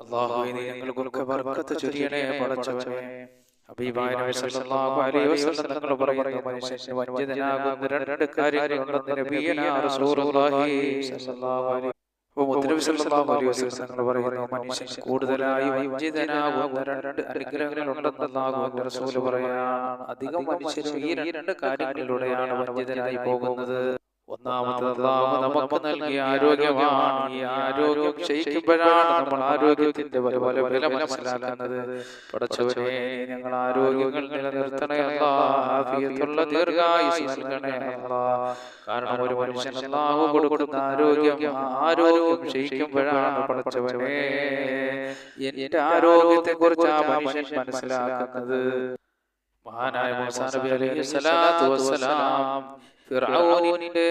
അള്ളാഹുവേ നീ ഞങ്ങൾക്കൊക്കെ ബർക്കത്ത് ചൊരിയണേ പടച്ചവനെ. തങ്ങൾ പറയുന്നു മനുഷ്യന് വഞ്ചിതനാകുന്ന രണ്ട് കാര്യങ്ങളുണ്ടെന്ന് പറയുന്നു മനുഷ്യൻ കൂടുതലായി വഞ്ചിതനാകുന്ന രണ്ട് റസൂൽ പറയാണ്. അധികം മനുഷ്യരും ഈ രണ്ട് കാര്യങ്ങളിലൂടെയാണ് വഞ്ചിതനായി പോകുന്നത്. അല്ലാഹു നമുക്ക് നൽകിയ ആരോഗ്യമാണ്. ഈ ആരോഗ്യം ക്ഷയിക്കുമ്പോഴാണ് നമ്മൾ ആരോഗ്യത്തിന്റെ പല വില മനസ്സിലാക്കുന്നത്. പടച്ചവനെ ഞങ്ങൾ ആരോഗ്യങ്ങൾ നിലനിർത്തണേ അല്ലാ ആഫിയത്തുള്ള ദീർഘായുസ് നൽകണേ അല്ലാ കാരണം ഒരു മനുഷ്യൻ അല്ലാഹു കൊടുക്കുന്ന ആരോഗ്യം ആരോഗ്യം ക്ഷയിക്കുമ്പോഴാണ് പടച്ചവനെ എന്റെ ആരോഗ്യത്തെ കുറിച്ച് ആ മനുഷ്യൻ മനസ്സിലാക്കുന്നത്. മഹാനായ മൂസാ നബി അലൈഹി സ്വലാത്തു വസ്സലാം. ഫിർഔനിന്റെ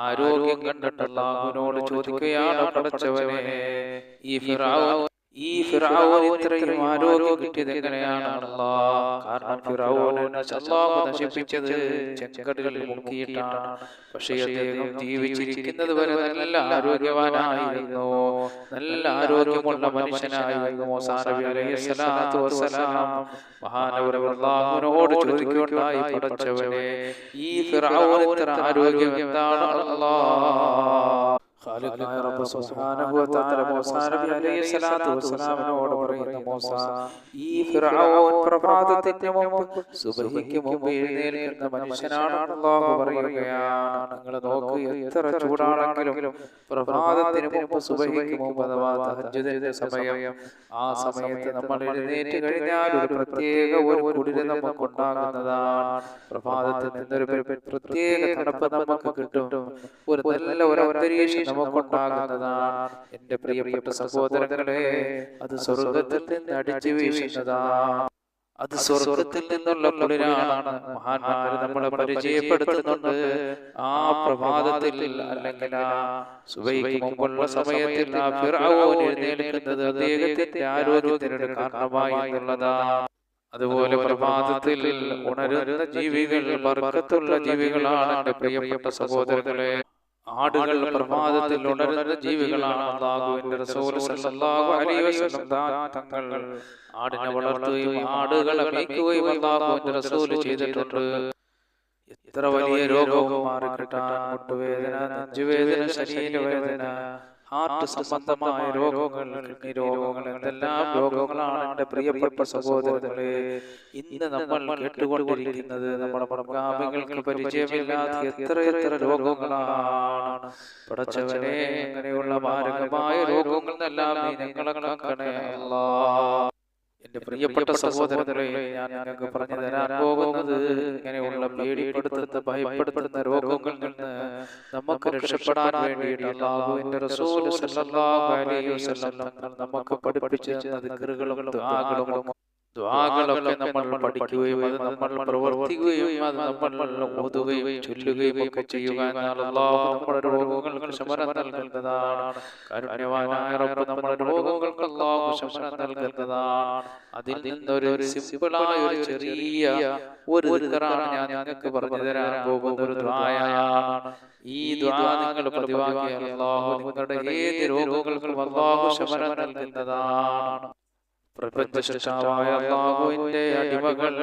ആരോഗ്യം കണ്ടിട്ട് അവനോട് ചോദിക്കുകയാണ് പടച്ചവനെ ഈ ഫിർഔൻ ഈ ഫിർഔൻ ഇത്രയും ആരോഗ്യം കിട്ടിയത് എങ്ങനെയാണ് കാരണം അല്ലാഹു നശിപ്പിച്ചത് ചെങ്കടലിൽ മുക്കിയിട്ടാണ്. പക്ഷേ അദ്ദേഹം ജീവിച്ചിരിക്കുന്നത് വരെ നല്ല ആരോഗ്യവാനായിരുന്നു. നല്ല ആരോഗ്യമുള്ള മനുഷ്യനായിരുന്നു മൂസാ നബി അലൈഹി സ്വലാത്തു വസ്സലാം. മഹാനവർ അല്ലാഹുവിനോട് ചോദിക്കുകയുണ്ടായി പടച്ചവനെ ഈ ഫിർഔൻ ഇത്ര ആരോഗ്യം എന്താണ് ഖാലിഖായ റബ്ബ് സുബ്ഹാനഹു വ തആല മൂസാ നബി അലൈഹി സ്വലാത്തു വസ്സലാമിനോട് പറയുന്നു മൂസ ഈ ഫിർഔൻ പ്രഭാതത്തിന് മുമ്പ് സുബഹിക്ക് മുമ്പ് എഴുന്നേൽക്കുന്ന മനുഷ്യനാണ് അല്ലാഹു പറയുകയാണ്. നിങ്ങൾ നോക്ക് എത്ര ചൂടാണെങ്കിലും പ്രഭാതത്തിന് മുമ്പ് സുബഹിക്ക് മുമ്പ് അഥവാ തഹജ്ജുദിന്റെ സമയം ആ സമയത്ത് നമ്മൾ എഴുന്നേറ്റ് കഴിഞ്ഞാൽ ഒരു പ്രത്യേക ഒരു കുളിര് നമുക്ക് ഉണ്ടാകുന്നതാണ്. പ്രഭാതത്തിൽ നിന്നൊരു പ്രത്യേക തണുപ്പ് നമുക്ക് കിട്ടും. ഒരു നല്ല ഒരു അന്തരീക്ഷം നമുക്കുണ്ടാകുന്നതാണ് എന്റെ പ്രിയപ്പെട്ട സഹോദരങ്ങളെ അത് സ്വർഗത്തിൽ നിന്ന് അടിച്ചു വീശുന്നതാണ്. അത് സ്വർഗത്തിൽ നിന്നുള്ള പുലരാണ് മഹാന്മാര് നമ്മളെ പരിചയപ്പെടുത്തുന്നുണ്ട്. ആ പ്രഭാതത്തിൽ അല്ലെങ്കിൽ ആ സുബൈക്ക് മുമ്പുള്ള സമയത്തിൽ ആ ഫിറഔൻ എഴുന്നേൽക്കുന്നത് അദ്ദേഹത്തിന്റെ ആരോഗ്യത്തിനൊരു കാരണമായി എന്നുള്ളതാണ് അതുപോലെ പ്രഭാതത്തിൽ ഉണരുന്ന ജീവികൾ ബർക്കത്തുള്ള ജീവികളാണ് എന്റെ പ്രിയപ്പെട്ട സഹോദരങ്ങളെ. ആടുകൾ പ്രഭാതത്തിൽ ഉണരുന്ന ജീവികളാണ് തങ്ങൾ ആടിനെ വളർത്തുകയും ആടുകളെ മേയ്ക്കുകയും അല്ലാഹുവിന്റെ റസൂൽ ചെയ്തിട്ടുണ്ട്. എത്ര വലിയ രോഗവും മാറിക്കിട്ടാൻ മുട്ടുവേദന നെഞ്ചുവേദന ശരീരവേദന ഹാർട്ട് സംബന്ധമായ രോഗങ്ങൾ കിഡ്നി രോഗങ്ങൾ രോഗങ്ങളാണ് എന്റെ പ്രിയപ്പെട്ട സഹോദരങ്ങളെ? ഇന്ന് നമ്മൾ കേട്ടുകൊണ്ടിരിക്കുന്നത് നമ്മുടെ മുൻഗാമികൾക്ക് പരിചയമില്ലാത്ത എത്ര എത്ര രോഗങ്ങളാണ്. പടച്ചവനെ അങ്ങനെയുള്ള മാരകമായ രോഗങ്ങളെല്ലാം ഞങ്ങളെ കാക്കണേ. അല്ലാ എന്റെ പ്രിയപ്പെട്ട സഹോദരങ്ങളെ ഞാൻ നിങ്ങൾക്ക് പറഞ്ഞു തരാൻ പോകുന്നത് ഇങ്ങനെയുള്ള പേടിപ്പെടുത്തുന്ന ഭയപ്പെടുത്തുന്ന രോഗങ്ങളിൽ നിന്ന് നമുക്ക് രക്ഷപ്പെടാൻ വേണ്ടിയിട്ട് അല്ലാഹുവിന്റെ റസൂൽ സല്ലല്ലാഹു അലൈഹി വസല്ലം നമുക്ക് പഠിപ്പിച്ചു തന്ന ദിക്റുകളും ദുആകളും ദ്വാകളൊക്കെ നമ്മൾ പഠിക്കുകയും അത് നമ്മൾ പ്രവർത്തിക്കുകയും അത് നമ്മൾ ഓതുകയും ചൊല്ലുകയും ഒക്കെ ചെയ്യുക എന്നാൽ അള്ളാഹു നമ്മുടെ രോഗങ്ങൾക്ക് ശമനം നൽകുന്നതാണ്. കാരുണ്യവാനായ റബ്ബ് നമ്മുടെ രോഗങ്ങൾക്ക് അള്ളാഹു ശമനം നൽകുന്നതാണ്. അതിൽ നിന്നൊരു സിമ്പിളായ ഒരു ചെറിയ ഒരു ദിക്റാണ് ഞാൻ നിങ്ങൾക്ക് പറഞ്ഞു തരാൻ പോകുന്ന ഒരു ദ്വായാണ് ഈ ദ്വാ നിങ്ങൾ പതിവാക്കിയാൽ അള്ളാഹു നിങ്ങളുടെ ഏത് രോഗങ്ങൾക്കും അള്ളാഹു ശമനം നൽകുന്നതാണ്. പ്രപഞ്ച സൃഷ്ടാവായ അടിമകൾ.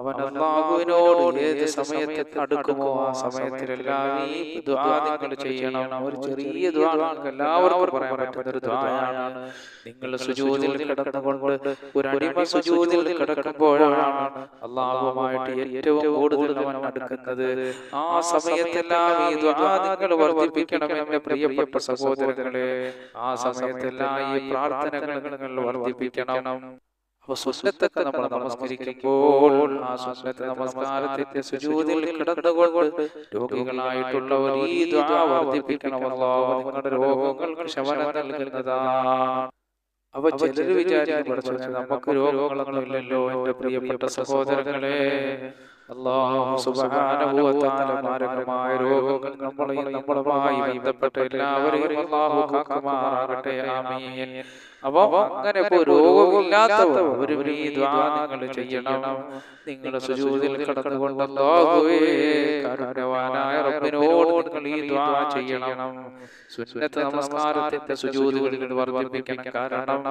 അവൻ അള്ളാഹുവിനോട് ഏത് സമയത്ത് അടുക്കുമോ ആ സമയത്തിലെല്ലാം ഈ ദുആ നിങ്ങൾ ചെയ്യണം. ഒരു ചെറിയ ദുആ നിങ്ങൾക്ക് എല്ലാവർക്കും പറയാൻ പറ്റുന്ന ഒരു ദുആയാണ്. നിങ്ങൾ സുജൂദിൽ കിടന്നുകൊണ്ട് ഒരു അടിമ സുജൂദിൽ കിടക്കുമ്പോഴാണ് അള്ളാഹുവുമായിട്ട് ഏറ്റവും കൂടുതൽ അവൻ അടുക്കുന്നത്. ആ സമയത്തെല്ലാം ഈ ദുആ നിങ്ങൾ വർദ്ധിപ്പിക്കണം എന്റെ പ്രിയപ്പെട്ട സഹോദരങ്ങളെ. ആ സമയത്തെല്ലാം ഈ പ്രാർത്ഥനകൾ നിങ്ങൾ വർദ്ധിപ്പിക്കണം. അപ്പൊ സുന്നത്തൊക്കെ നമ്മൾ നമസ്കരിക്കുമ്പോൾ ആ സുന്നത്ത് നമസ്കാരത്തിന്റെ സുജൂതിൽ കിടന്നുകൊണ്ട് രോഗികളായിട്ടുള്ളവർ ഈ ദ്വാ നിങ്ങളുടെ രോഗങ്ങൾക്ക് ശമനം നൽകുന്നതാണ്. അപ്പൊ വിചാരിക്കും നമുക്ക് രോഗങ്ങളൊന്നും ഇല്ലല്ലോ എന്റെ പ്രിയപ്പെട്ട സഹോദരങ്ങളെ. അള്ളാഹു മാരകമായ രോഗങ്ങൾ നമ്മളെയും നമ്മളുമായി ബന്ധപ്പെട്ട എല്ലാവരെയും അള്ളാഹു കാക്കുമാറാകട്ടെ. ആമീൻ. അപ്പൊ അങ്ങനെ രോഗമില്ലാത്തവർ ഒരു നിങ്ങൾ ചെയ്യണം. നിങ്ങൾ കാരുണ്യവാനായ റബ്ബിനോട് നിങ്ങൾ ഈ ദ്വാ ചെയ്യണം. സുന്നത്ത് നമസ്കാരത്തിന്റെ സുജൂദുകളിൽ വർദ്ധിപ്പിക്കണം കാരണം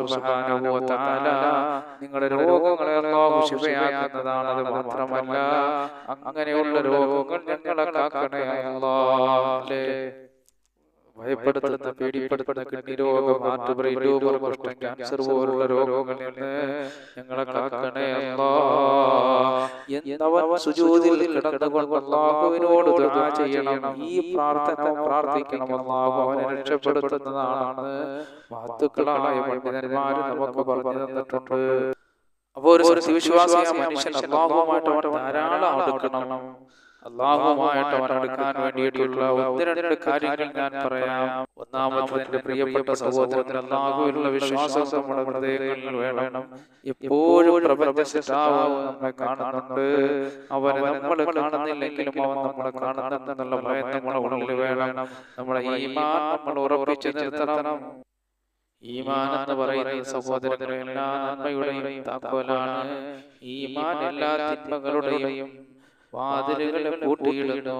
സുബ്ഹാനഹു വ തആല നിങ്ങളുടെ രോഗങ്ങളെ ശിഫയാക്കുന്നതാണ്. അത് മാത്രമല്ല അങ്ങനെയുള്ള രോഗങ്ങൾ ഞങ്ങളെ കാക്കണേ. അല്ലാഹ് ഭയപ്പെടുത്തുന്ന പേടിപ്പെടുത്തുന്ന കിഡ്നി രോഗം ഹാർട്ട് ബ്രെയിൻ ട്യൂമർ പ്രശ്നം ക്യാൻസർ പോലുള്ള രോഗങ്ങളിൽ നിന്ന് ഞങ്ങളെ കാക്കണേ എന്നവൻ സുജൂദിൽ കിടന്നുകൊണ്ട് അല്ലാഹുവിനോട് ദുആ ചെയ്യണം. ഈ പ്രാർത്ഥന പ്രാർത്ഥിക്കണം. അള്ളാഹു അവനെ രക്ഷപ്പെടുത്തുന്നതാണ് മഹത്തുക്കളായ പണ്ഡിതന്മാർ നമുക്ക് പറഞ്ഞു തന്നിട്ടുണ്ട്. അപ്പോൾ ഒരു വിശ്വാസിയായ മനുഷ്യൻ അള്ളാഹുമായിട്ട് ധാരാളം അടുക്കണം. അള്ളാഹുമായിട്ട് അവൻ അടുക്കാൻ വേണ്ടിയിട്ടുള്ള ഒന്ന് രണ്ട് കാര്യങ്ങൾ ഞാൻ പറയാം. എന്റെ പ്രിയപ്പെട്ട സഹോദരൻ അള്ളാഹുവിലുള്ള വിശ്വാസം നമ്മുടെ ഹൃദയങ്ങളിൽ വേണം. എപ്പോഴും നമ്മെ കാണുന്നുണ്ട്. അവനെ നമ്മൾ കാണുന്നില്ലെങ്കിലും അവൻ നമ്മളെ കാണുന്നെന്നുള്ള ഭയം നമ്മുടെ ഉള്ളിൽ വേണം. നമ്മളെ ഈമാൻ നമ്മൾ ഉറപ്പിച്ചു നിർത്തണം. ഈമാൻ എന്ന് പറയുന്നത് സഹോദരങ്ങളെ എല്ലാ നന്മയുടെയും താക്കോലാണ്. ഈമാൻ എല്ലാ തിന്മകളുടെയും വാതിലുകളെ പൂട്ടിയിടുന്നു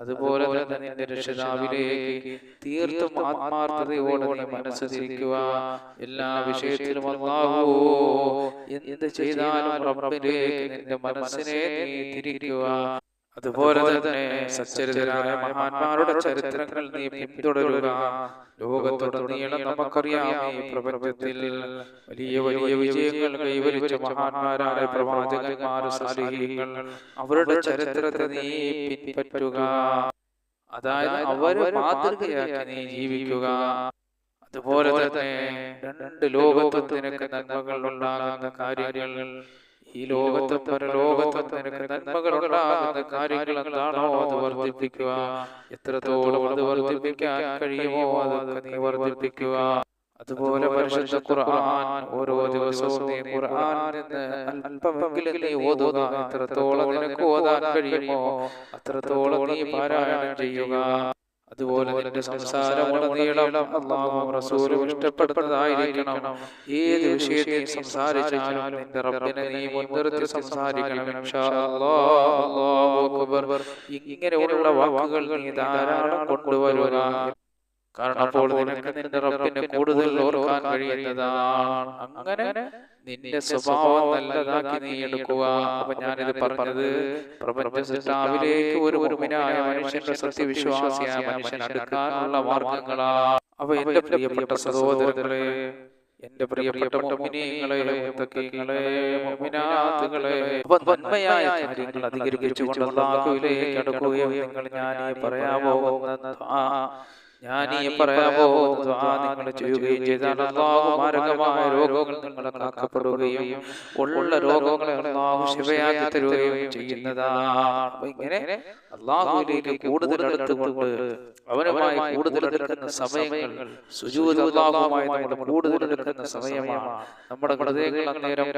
അതുപോലെ തന്നെ നിന്റെ രക്ഷിതാവിലേക്ക് തീർത്തും ആത്മാർത്ഥതയോടെ നീ മനസ്സ് തിരിക്കുക. എല്ലാ വിഷയത്തിലും ഒന്നാകുമോ എന്ത് ചെയ്താലും റബ്ബിലേക്ക് നിന്റെ മനസ്സിനെ നീ തിരിക്കുക. അതുപോലെ തന്നെ സച്ചരിതരായ മഹാന്മാരുടെ ചരിത്രങ്ങൾ നീ പിന്തുടരുക. ലോകത്തുടനീളം നമുക്കറിയാം ഈ പ്രപഞ്ചത്തിൽ. വലിയ വലിയ വിജയങ്ങൾ കൈവരിച്ച മഹാന്മാരായ പ്രവാചകന്മാർ സാലിഹീങ്ങൾ അവരുടെ ചരിത്രത്തെ നീ പിൻപറ്റുക. അതായത് അവരെ മാതൃകയാക്കി നീ ജീവിക്കുക. അതുപോലെ തന്നെ രണ്ട് ലോകത്വത്തിനൊക്കെ നന്മകൾ ഉണ്ടാകുന്ന കാര്യങ്ങൾ ഈ ലോകത്തും പരലോകത്തും നിനക്ക് നന്മകൾ ഉണ്ടാകുന്ന കാര്യങ്ങൾ എന്താണോ അത് വർദ്ധിപ്പിക്കുക. എത്രത്തോളം അത് വർദ്ധിപ്പിക്കാൻ കഴിയുമോ അതൊക്കെ നീ വർദ്ധിപ്പിക്കുക. അതുപോലെ പരിശുദ്ധ ഖുർആൻ ഓരോ ദിവസവും നീ ഖുർആൻ അല്പമെങ്കിലും നീ ഓതുക. എത്രത്തോളം നിനക്ക് ഓതാൻ കഴിയുമോ അത്രത്തോളം നീ പാരായണം ചെയ്യുക. അതുപോലെ നിന്റെ സംസാരമുടനീളം അള്ളാഹും റസൂലും ഇഷ്ടപ്പെടുന്നതായിരിക്കണം. ഏത് വിഷയത്തിൽ സംസാരിച്ചാലും നിന്റെ റബ്ബിനെ നീ മുൻനിർത്തി സംസാരിക്കണം. ഇൻഷാ അല്ലാഹ്. അല്ലാഹു അക്ബർ. ഇങ്ങനെയുള്ള വാക്കുകൾ നീ ധാരാളം കൊണ്ടുവരുക. കാരണം അപ്പോൾ നിനക്ക് നിന്റെ റബ്ബിനെ കൂടുതൽ ഓർക്കാൻ കഴിയുന്നതാണ്. അങ്ങനെ നിന്റെ സ്വഭാവം നല്ലതാക്കി നീ എടുക്കുക. അപ്പൊ ഞാനിത് പറഞ്ഞത് പ്രപഞ്ച സൃഷ്ടാവിലേക്ക് ഒരു ഒരുമിനായ മനുഷ്യന്റെ സത്യവിശ്വാസിയായ മനുഷ്യൻ അടുക്കാനുള്ള മാർഗങ്ങളാണ് അപ്പൊ എന്റെ പ്രിയപ്പെട്ട സഹോദരങ്ങളെ എന്റെ പ്രിയപ്പെട്ട നന്മയായ കാര്യങ്ങൾ അധികരിപ്പിച്ചുകൊണ്ട് അല്ലാഹുവിലേക്ക് അടുക്കുകയും നിങ്ങൾ ഞാൻ പറയാൻ പോകുന്ന ദുആ ഞാൻ ഈ പറയാൻ പോകുന്ന ദുആ നിങ്ങൾ ചെയ്യുകയും ചെയ്താൽ അള്ളാഹു മാരകമായ രോഗങ്ങൾ നിങ്ങളെ കാക്കപ്പെടുകയും ഉള്ള രോഗങ്ങളെ അല്ലാഹു ശിവയാക്കി തരുകയും ചെയ്യുന്നതാണ്. ഇങ്ങനെ കൂടുതൽ അടുത്തുകൊണ്ട് അവനുമായി കൂടുതൽ എടുക്കുന്ന സമയങ്ങൾ നമ്മൾ കൂടുതൽ എടുക്കുന്ന സമയമാണ്. നമ്മുടെ ഹൃദയങ്ങൾ അന്നേരം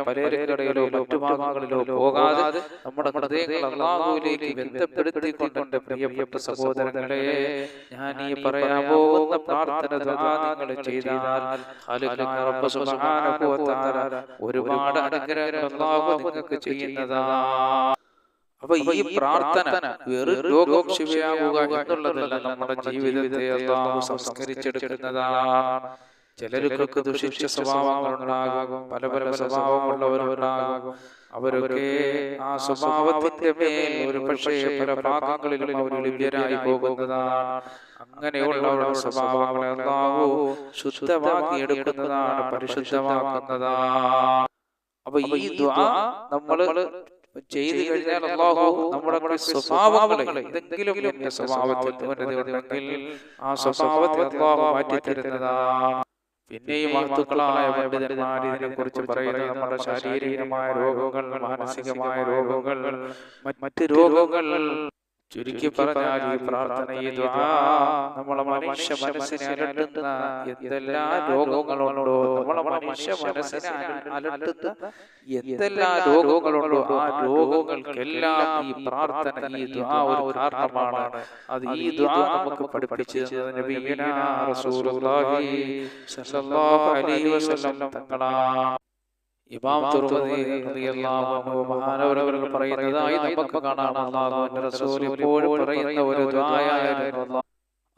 മറ്റു ഭാഗങ്ങളിലോ പോകാതെ നമ്മുടെ ഹൃദയങ്ങൾ അല്ലാഹുവിലേക്ക് ബന്ധപ്പെടുത്തിക്കൊണ്ടുണ്ട് പ്രിയപ്പെട്ട സഹോദരങ്ങളെ ഞാൻ ഈ പറയാൻ പോകുന്ന പ്രാർത്ഥന നിങ്ങൾ ചെയ്താൽ ഒരുപാട് അനുഗ്രഹങ്ങൾ നിങ്ങൾക്ക് ചെയ്യുന്നതാ. അപ്പൊ ഈ പ്രാർത്ഥന വെറും രോഗം എന്നുള്ളതല്ല നമ്മുടെ ജീവിതത്തെ സംസ്കരിച്ചെടുക്കുന്നതാണ് ചിലർക്കൊക്കെ ദുഷിച്ച സ്വഭാവങ്ങളുണ്ടാകും പല പല സ്വഭാവമുള്ളവരുണ്ടാകും. അവരൊക്കെ ആ സ്വഭാവത്തിന്റെ മേൽ ഒരു പക്ഷേ പല ഭാഗങ്ങളിലും അവർ ലിപ്യരായി പോകുന്നതാണ്. അങ്ങനെയുള്ളവരുടെ സ്വഭാവങ്ങളെ അല്ലാഹു ശുദ്ധമാക്കി എടുക്കുന്നതാണ് പരിശുദ്ധമാക്കുന്നതാണ് അപ്പൊ ഈ ദ്വാ നമ്മൾ ചെയ്തു കഴിഞ്ഞാൽ അള്ളാഹു നമ്മുടെ സ്വഭാവങ്ങളെ എന്റെ സ്വഭാവത്തിൽ ആ സ്വഭാവത്തെ അള്ളാഹു മാറ്റിത്തരുന്നതാണ് പിന്നെയും മഹത്തുക്കളായ പണ്ഡിതന്മാർ ഇതിനെ കുറിച്ച് പറയുന്നത് നമ്മുടെ ശാരീരികമായ രോഗങ്ങൾ മാനസികമായ രോഗങ്ങൾ മറ്റ് രോഗങ്ങൾ ചുരുക്കി പറഞ്ഞാൽ ഈ പ്രാർത്ഥന ഈ നമ്മളെ മനുഷ്യ മനസ്സിനെ അലട്ടുന്ന എന്തെല്ലാം രോഗങ്ങളുണ്ടോ? നമ്മളെ മനുഷ്യ മനസ്സിനെ അലട്ടുന്ന എന്തെല്ലാം രോഗങ്ങളുണ്ടോ? ആ രോഗങ്ങൾക്കെല്ലാം ഈ പ്രാർത്ഥന ഈ ഒരു കാരണമാണ്. അത് ഈ നമുക്ക് പഠിപ്പിച്ചു തന്നത് നബിയനാ റസൂലുള്ളാഹി സ്വല്ലല്ലാഹു അലൈഹി വസല്ലം തങ്ങളാണ്. ഇമാം തുർമദി റളിയല്ലാഹു അൻഹു മഹാനവരവർ പറയുന്നതായി നമുക്ക് കാണാം അല്ലാഹുവിന്റെ റസൂൽ എപ്പോഴും പറയുന്ന ഒരു ദുആയായിരുന്നു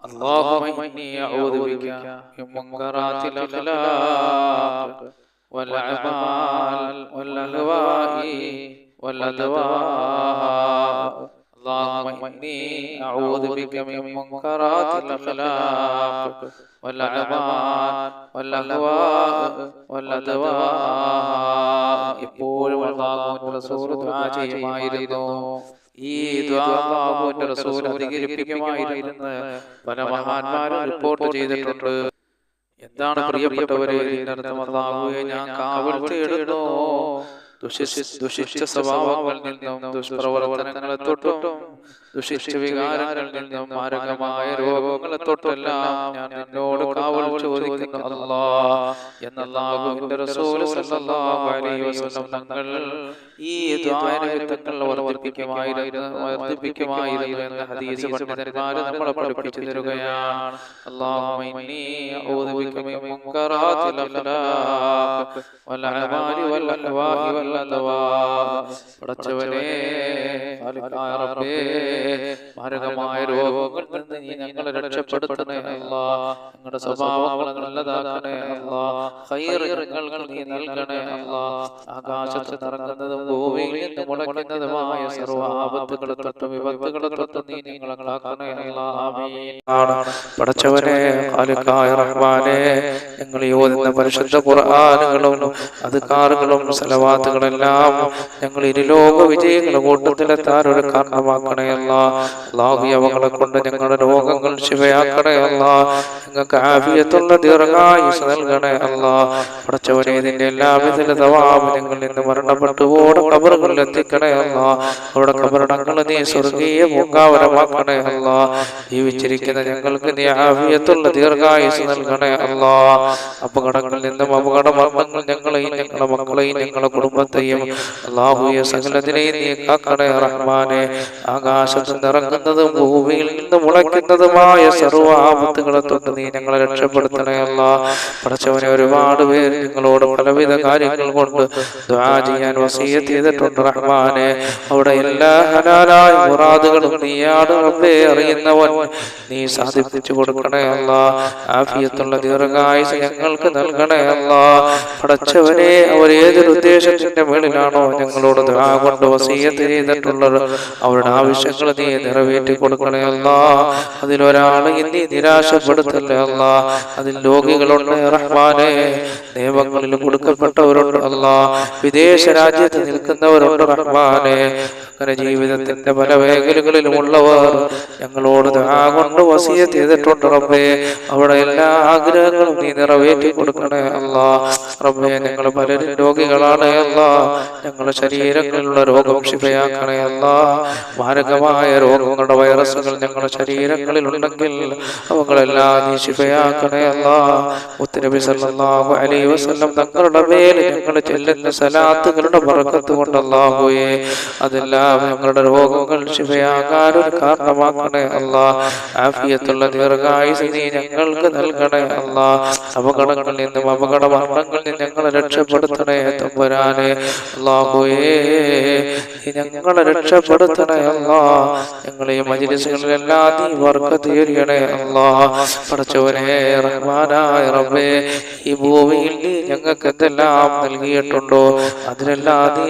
اللهم إني أعوذ بك من منكرات الأخلاق والأعمال والأهواء والأدواء اللهم إني أعوذ بك من منكرات الأخلاق والأعمال والأهواء والأدواء എപ്പോഴും അള്ളാഹുവിന്റെ റസൂൽ ദുആ ചെയ്യുമായിരുന്നു ഈ ദുആ അള്ളാഹുവിന്റെ റസൂൽ അധികരിപ്പിക്കുമായിരുന്നു പല മഹാന്മാരും റിപ്പോർട്ട് ചെയ്തിട്ടുണ്ട് എന്താണ് പ്രിയപ്പെട്ടവരെ ഇതിനർത്ഥം അള്ളാഹുവെ ഞാൻ കാവൽ തേടുന്നു ദുഷിച്ച സ്വഭാവങ്ങളിൽ നിന്നും ദുഷ്പ്രവർത്തനങ്ങളെ തൊട്ടും ദുഷിച്ച വികാരങ്ങളിൽ നിന്നും മാരകമായ രോഗങ്ങളെ തൊട്ടെല്ലാം ഞാൻ നിന്നോട് കാവൽ ചോദിക്കുന്നു. അല്ലാ എന്നല്ലാഹുവിന്റെ റസൂൽ സല്ലല്ലാഹു അലൈഹി വസല്ലം തങ്ങൾ ഈ ദ്വാരവിധങ്ങൾ വർദ്ധിപ്പിക്കുമായിരുന്നു വർദ്ധിപ്പിക്കുമായിരുന്നു എന്ന ഹദീസ് നമ്മളെ പഠിപ്പിച്ചു തരുകയാണ്. മാരകമായ രോഗങ്ങളിൽ നിന്ന് നീ ഞങ്ങളെ രക്ഷപ്പെടുത്തണേ അല്ലാ. ഞങ്ങളുടെ സ്വഭാവങ്ങൾ നല്ലതാക്കണേ അല്ലാ. ഞങ്ങൾക്ക് നീ നൽകണേ അല്ലാ. ആകാശത്ത് നിറങ്ങുന്നതും ഭൂമിയിൽ നിന്ന് മുളയ്ക്കുന്നതുമായ സർവ ആപത്തുകളെ തൊട്ടും വിപത്തുകളെ തൊട്ടും നീ പടച്ചവനെ റഹ്മാനെ ഞങ്ങൾ യോജിക്കുന്ന പരിശുദ്ധ ഖുർആാനുകളും അധികാറുകളും സലവാത്തുകളെല്ലാം ഞങ്ങൾ ഇരുലോക വിജയങ്ങളുടെ കൂട്ടത്തിലെത്താൻ ഒരു കാരണമാക്കണയല്ല അവകളെ കൊണ്ട് ഞങ്ങളുടെ രോഗങ്ങൾ ശിവയാക്കണയല്ല ഞങ്ങൾക്ക് ആഫിയത്തുള്ള ദീർഘായുസ് നൽകണയല്ല പഠിച്ചവരെ പടച്ചവനെ ഇതിന്റെ എല്ലാവിധ തവാബ് ഞങ്ങൾ ഇന്ന് മരണപ്പെട്ടു ഓടെ കബറുകളിൽ എത്തിക്കണയല്ല അവരുടെ കബറടങ്ങൾ നീ സ്വർഗീയ പൂങ്കാവരമാക്കണേ അല്ല. ജീവിച്ചിരിക്കുന്ന ഞങ്ങൾക്ക് നീ ആവിയത്തുള്ള ദീർഘായുസ് നൽകണേ അല്ല. അപകടങ്ങളിൽ നിന്നും അപകട മരണങ്ങൾ ഞങ്ങളെയും ഞങ്ങളുടെ മക്കളെയും ഞങ്ങളുടെ കുടുംബത്തെയും അള്ളാഹുയ സകലത്തിനെയും നീ കാക്കണേ റഹ്മാനെ. ആകാശത്ത് നിറങ്ങുന്നതും ഭൂമിയിൽ നിന്ന് മുളയ്ക്കുന്നതുമായ സർവ ആപത്തുകളെ തൊട്ട് നീ ഞങ്ങളെ രക്ഷപ്പെടുത്തണേ അല്ല. പടച്ചവനെ ഒരുപാട് പേര് നിങ്ങളോട് പലവിധ കാര്യങ്ങൾ കൊണ്ട് ദ്വാ ചെയ്യാൻ വസീയത്ത് ചെയ്തിട്ടുണ്ട് റഹ്മാനെ. അവിടെ എല്ലാ ഹലാലായ മുറാദുകളും നീയാണ് റബ്ബേ അറിയുന്നവൻ. നീ സാധിപ്പിച്ചു കൊടുക്കണേ അല്ല. ആഫിയത്തുള്ള ദീർഘായുസ് ഞങ്ങൾക്ക് നൽകണേ അല്ല. പടച്ചവനെ അവർ ഏതൊരു ഉദ്ദേശത്തിന്റെ മേളിലാണോ ഞങ്ങളോട് കൊണ്ട് വസീയത്ത് ചെയ്തിട്ടുള്ളത്. അവരുടെ ആവശ്യങ്ങൾ നീ നിറവേറ്റി കൊടുക്കണേ അല്ല. അതിലൊരാളെ നീ നിരാശപ്പെടുത്തല്ലേ അല്ല. അതിൽ രോഗികളുണ്ട് റഹ്മാനെ. നിയമങ്ങളിൽ കൊടുക്കപ്പെട്ടവരുണ്ട് അല്ല. വിദേശ രാജ്യത്ത് നിൽക്കുന്നവരുണ്ട് റഹ്മാനെ. അങ്ങനെ ജീവിതത്തിന്റെ പല മേഖലകളിലും ഉള്ളവർ ഞങ്ങളോട് കൊണ്ട് വസിയ ചെയ്തിട്ടുണ്ട് റബ്ബേ. അവിടെ എല്ലാ ആഗ്രഹങ്ങളും നീ നിറവേറ്റി കൊടുക്കണേ അല്ല. റബ്ബേ ഞങ്ങൾ പലരും രോഗികളാണ് അല്ല. ഞങ്ങളുടെ ശരീരങ്ങളിലുള്ള രോഗം ക്ഷിപയാക്കണേ അല്ല. മാരകമായ രോഗങ്ങളുടെ വൈറസുകൾ ഞങ്ങളുടെ ശരീരങ്ങളിൽ ഉണ്ടെങ്കിൽ അവകളെല്ലാം നീ ശിപയാക്കണേ അല്ല. മുത്തനബി സല്ലല്ലാഹു അലൈഹി വസല്ലം തങ്ങളുടെ മേൽ ഞങ്ങൾ ചെല്ലുന്ന സലാത്തുകളുടെ ബർക്കത്ത് കൊണ്ട് അല്ലാഹുവേ അതെല്ലാം ഞങ്ങളുടെ രോഗങ്ങൾ ശിവയാകാൻ ഒരു കാരണമാക്കണേ അല്ല. ദീർഘായുസ് നീ ഞങ്ങൾക്ക് നൽകണേ അല്ലാ. അപകടങ്ങളിൽ നിന്നും അപകട മരണങ്ങളിൽ നിന്നും ഞങ്ങളെ രക്ഷപ്പെടുത്തണേ തമ്പുരാനെ. നീ ഞങ്ങളെ രക്ഷപ്പെടുത്തണേ അല്ലാ. ഞങ്ങളെ ഈ മജിലിസുകളിലെല്ലാം നീ വർക്കത്ത് തീരണേ അല്ലാ. പഠിച്ചവനെ റഹ്മാനായ റബ്ബേ ഈ ഭൂമിയിൽ നീ ഞങ്ങൾക്ക് എന്തെല്ലാം നൽകിയിട്ടുണ്ടോ? അതിനെല്ലാം നീ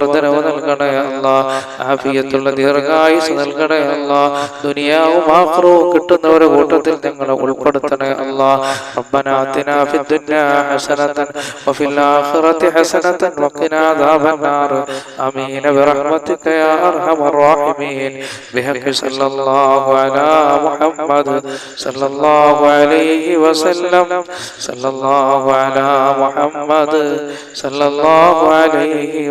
വർധനവ് നൽകണേ അല്ല ആഫിയത്തുള്ള ദീർഘായുസ് നൽകണേ അല്ല ദുനിയാവും ആക്രവും കിട്ടുന്നവരെ കൂട്ടത്തിൽ ഞങ്ങളെ ഉൾപ്പെടുത്തണേ അല്ല ربنا آتنا في الدنيا حسنة وفي الآخرة حسنة وقنا عذاب النار آمين برحمتك يا أرحم الراحمين بحق صلى الله على محمد صلى الله عليه وسلم صلى الله على محمد صلى الله عليه